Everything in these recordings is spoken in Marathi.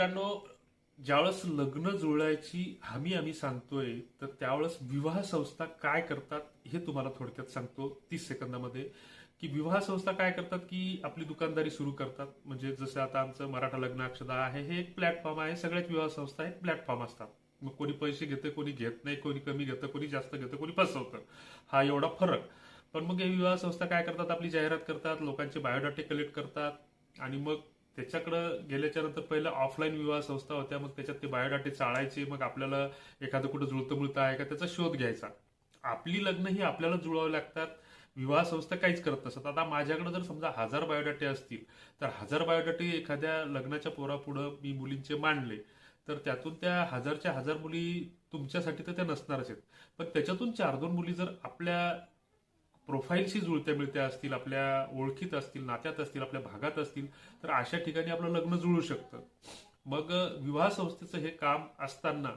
मित्रांनो ज्यावेळेस लग्न जुळायची हमी आम्ही सांगतोय तर त्यावेळेस विवाह संस्था काय करतात हे तुम्हाला थोडक्यात सांगतो तीस सेकंदामध्ये. की विवाह संस्था काय करतात की आपली दुकानदारी सुरू करतात. म्हणजे जसं आता आमचं मराठा लग्न अक्षदा आहे हे एक प्लॅटफॉर्म आहे. सगळ्याच विवाह संस्था एक प्लॅटफॉर्म असतात. मग कोणी पैसे घेतं कोणी घेत नाही. कोणी कमी घेतं कोणी जास्त घेतं कोणी फसवतं. हा एवढा फरक. पण मग हे विवाह संस्था काय करतात? आपली जाहिरात करतात लोकांचे बायोडाटे कलेक्ट करतात. आणि मग त्याच्याकडं गेल्याच्यानंतर पहिलं ऑफलाईन विवाह संस्था होत्या मग त्याच्यात ते बायोडाटे चाळायचे मग आपल्याला एखादं कुठं जुळतं मुळतं आहे का त्याचा शोध घ्यायचा. आपली लग्न ही आपल्याला जुळवावी लागतात. विवाह संस्था काहीच करत नसतात. आता माझ्याकडे जर समजा हजार बायोडाटे असतील तर हजार बायोडाटे एखाद्या लग्नाच्या पोरापुढं मी मुलींचे मांडले तर त्यातून त्या हजारच्या हजार मुली तुमच्यासाठी तर त्या नसणारच आहेत. पण त्याच्यातून चार दोन मुली जर आपल्या प्रोफाईलशी जुळत्या मिळत्या असतील आपल्या ओळखीत असतील नात्यात असतील आपल्या भागात असतील तर अशा ठिकाणी आपलं लग्न जुळू शकतं. मग विवाह संस्थेचं हे काम असताना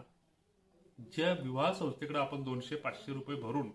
ज्या विवाह संस्थेकडे आपण दोनशे पाचशे रुपये भरून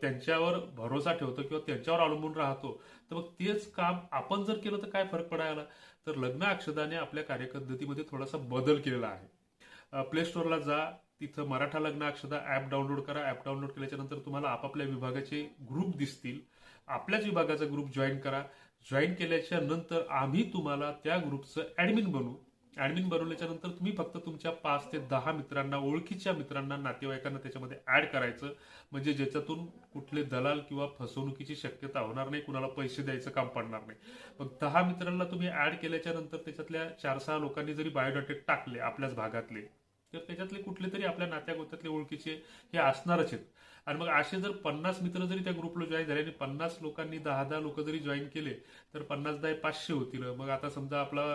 त्यांच्यावर भरोसा ठेवतो किंवा त्यांच्यावर अवलंबून राहतो तर मग तेच काम आपण जर केलं तर काय फरक पडायला? तर लग्न अक्षदाने आपल्या कार्यपद्धतीमध्ये थोडासा बदल केलेला आहे. प्ले स्टोअरला जा तिथं मराठा लग्न अक्षदा ऍप डाउनलोड करा. ऍप डाउनलोड केल्याच्यानंतर तुम्हाला आपापल्या विभागाचे ग्रुप दिसतील. आपल्याच विभागाचा ग्रुप जॉईन करा. जॉईन केल्याच्यानंतर आम्ही तुम्हाला त्या ग्रुपचं ऍडमिन बनवू. ऍडमिन बनवल्याच्या नंतर तुम्ही फक्त तुमच्या पाच ते दहा मित्रांना ओळखीच्या मित्रांना नातेवाईकांना त्याच्यामध्ये ऍड करायचं. म्हणजे ज्याच्यातून कुठले दलाल किंवा फसवणुकीची शक्यता होणार नाही कुणाला पैसे द्यायचं काम पडणार नाही. मग दहा मित्रांना तुम्ही ऍड केल्याच्यानंतर त्याच्यातल्या चार सहा लोकांनी जरी बायोडॉटेट टाकले आपल्याच भागातले तर त्याच्यातले कुठले तरी आपल्या नात्या गोत्यातले ओळखीचे हे असणारच आहेत. आणि मग असे जर पन्नास मित्र जरी त्या ग्रुपला जॉईन झाले आणि पन्नास लोकांनी दहा दहा लोक जरी जॉईन केले तर पन्नास दहा पाचशे होतील. मग आता समजा आपला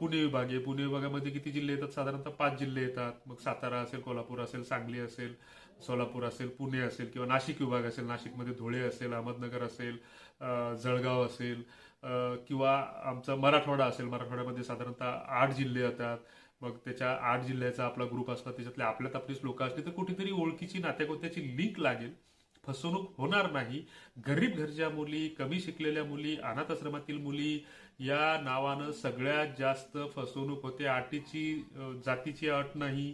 पुणे विभाग आहे. पुणे विभागामध्ये किती जिल्हे येतात? साधारणतः पाच जिल्हे येतात. मग सातारा असेल कोल्हापूर असेल सांगली असेल सोलापूर असेल पुणे असेल किंवा नाशिक विभाग असेल. नाशिकमध्ये धुळे असेल अहमदनगर असेल जळगाव असेल किंवा आमचा मराठवाडा असेल. मराठवाड्यामध्ये साधारणतः आठ जिल्हे येतात. मग त्याच्या आठ जिल्ह्याचा आपला ग्रुप असला त्याच्यातले आपल्यात आपलीच लोक असली तर कुठेतरी ओळखीची नात्यागोत्याची लिंक लागेल. फसवणूक होणार नाही. गरीब घरच्या मुली कमी शिकलेल्या मुली अनाथ आश्रमातील मुली या नावानं सगळ्यात जास्त फसवणूक होते. अटीची जातीची अट नाही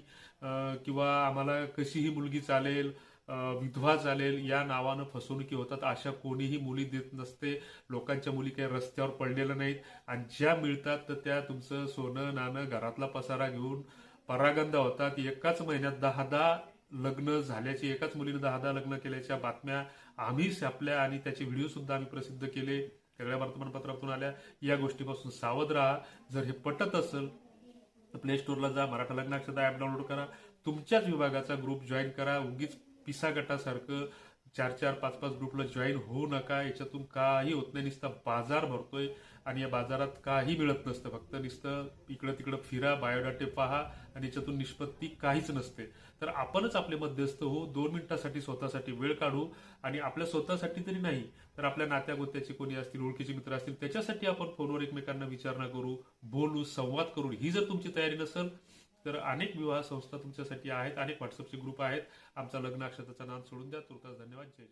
किंवा आम्हाला कशी ही मुलगी चालेल विधवा चालेल या नावानं फसवणुकी होतात. अशा कोणीही मुली देत नसते. लोकांच्या मुली काही रस्त्यावर पडलेल्या नाहीत. आणि ज्या मिळतात तर त्या तुमचं सोनं नाणं घरातला पसारा घेऊन परागंदा होतात. एकाच महिन्यात दहा दहा लग्न झाल्याची एकाच मुलीनं दहा दहा लग्न केल्याच्या बातम्या आम्ही छापल्या आणि त्याचे व्हिडिओ सुद्धा आम्ही प्रसिद्ध केले. सगळ्या वर्तमानपत्रातून आल्या. या गोष्टीपासून सावध राहा. जर हे पटत असेल तर प्ले जा. मराठा लग्नाक्षता ऍप डाउनलोड करा. तुमच्याच विभागाचा ग्रुप जॉईन करा. उगीच पिसा गटासारखं चार चार पाच पाच ग्रुपला जॉईन होऊ नका. याच्यातून काही होत नाही. नुसता बाजार भरतोय आणि या बाजारात काही मिळत नसतं. फक्त नुसतं इकडं तिकडं फिरा बायोडाटे पहा आणि याच्यातून निष्पत्ती काहीच नसते. तर आपणच आपले मध्यस्थ हो. दोन मिनिटासाठी स्वतःसाठी वेळ काढू आणि आपल्या स्वतःसाठी तरी नाही तर आपल्या नात्या गोत्याचे कोणी असतील ओळखीचे मित्र असतील त्याच्यासाठी आपण फोनवर एकमेकांना विचारणा करू बोलू संवाद करू. ही जर तुमची तयारी नसेल तर अनेक विवाह संस्था तुमच्यासाठी आहेत अनेक व्हॉट्सअपचे ग्रुप आहेत. आमचा लग्न अक्षताचा नाम सोडून द्या. तुर्तास धन्यवाद. जय